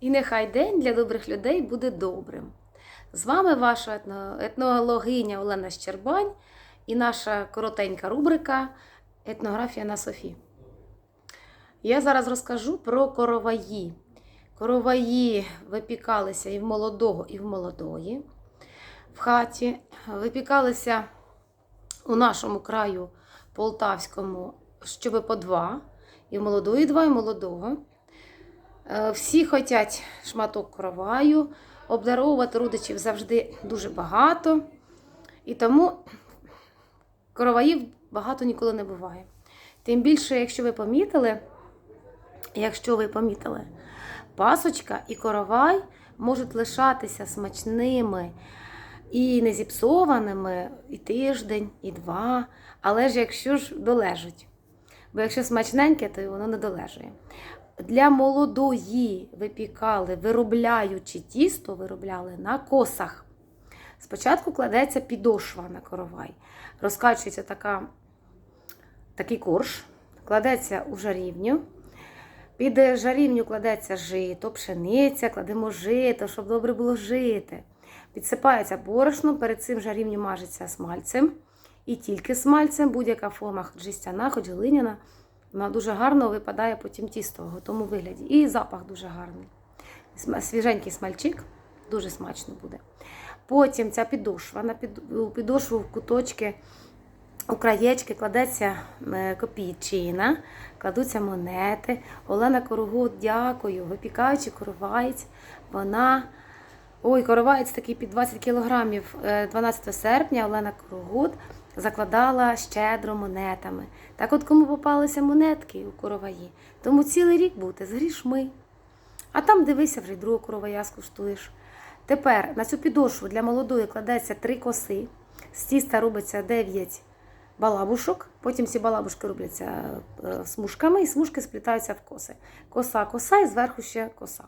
І нехай день для добрих людей буде добрим. З вами ваша етно- етнологиня Олена Щербань і наша коротенька рубрика Етнографія на Софі. Я зараз розкажу про короваї. Короваї випікалися і в молодого, і в молодої в хаті. Випікалися у нашому краю полтавському, щоб по два, і в молодої два, і молодого. Е, Всі хочуть шматок короваю, обдаровувати родичів завжди дуже багато. І тому короваїв багато ніколи не буває. Тим більше, якщо ви помітили, якщо ви помітили, пасочка і коровай можуть лишатися смачними і не зіпсованими і тиждень, і два. Але ж якщо ж долежуть. Бо якщо смачненьке, то воно не долежує. Для молодої випікали, виробляючи тісто, виробляли на косах. Спочатку кладеться підошва на коровай. Розкачується така, такий корж, кладеться у жарівню. Під жарівню кладеться жито, пшениця, кладемо жито, щоб добре було жити. Підсипається борошно, перед цим жарівню мажеться смальцем. І тільки смальцем, будь-яка форма, хоч хоч глиняна, вона дуже гарно випадає потім тісто в готовому вигляді. І запах дуже гарний. Свіженький смальчик, дуже смачно буде. Потім ця підошва, на підошву в куточки, у краєчки кладеться е, копійчина, кладуться монети. Олена Корогут, дякую, випікаючи короваєць, вона. Ой, короваєць такий під 20 кілограмів. Е, 12 серпня Олена Корогут закладала щедро монетами. Так от кому попалися монетки у короваї, тому цілий рік бути з грішми. А там дивися, вже другого коровая скуштуєш. Тепер на цю підошву для молодої кладеться три коси. З тіста робиться 9 балабушок. Потім ці балабушки робляться е, смужками, і смужки сплітаються в коси. Коса, коса і зверху ще коса.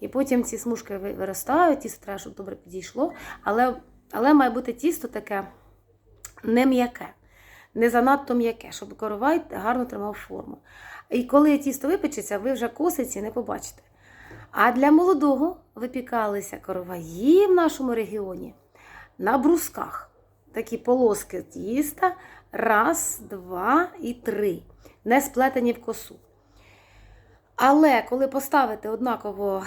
І потім ці смужки виростають, тісто треба, щоб добре підійшло. Але, але має бути тісто таке не м'яке, не занадто м'яке, щоб коровай гарно тримав форму. І коли тісто випечеться, ви вже косиці не побачите. А для молодого випікалися короваї в нашому регіоні на брусках. Такі полоски тіста. Раз, два і три. Не сплетені в косу. Але коли поставити однаково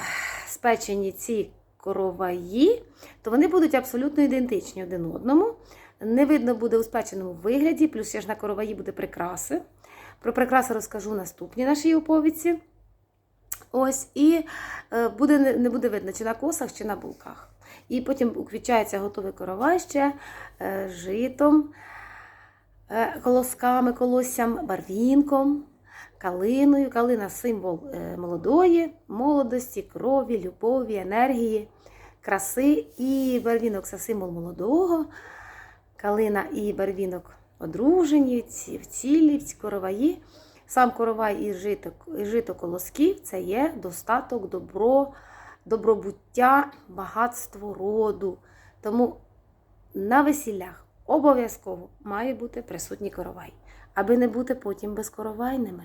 спечені ці короваї, то вони будуть абсолютно ідентичні один одному. Не видно буде у спеченому вигляді, плюс ще ж на короваї буде прикраси. Про прикраси розкажу в наступній нашій оповідці. Ось, і е, буде, не- буде видно, чи на косах, чи на булках. І потім уквічається готовий коровай ще е, житом, е, колосками, колоссям, барвінком, калиною. Калина символ е, молодої, молодості, крові, любові, енергії, краси. І барвінок це символ молодого. Калина і барвінок одружені, в цілі, в короваї. Сам коровай і жито, і жито колосків це є достаток, добро, добробуття, багатство роду. Тому на весіллях обов'язково має бути присутній коровай, аби не бути потім безкоровайними.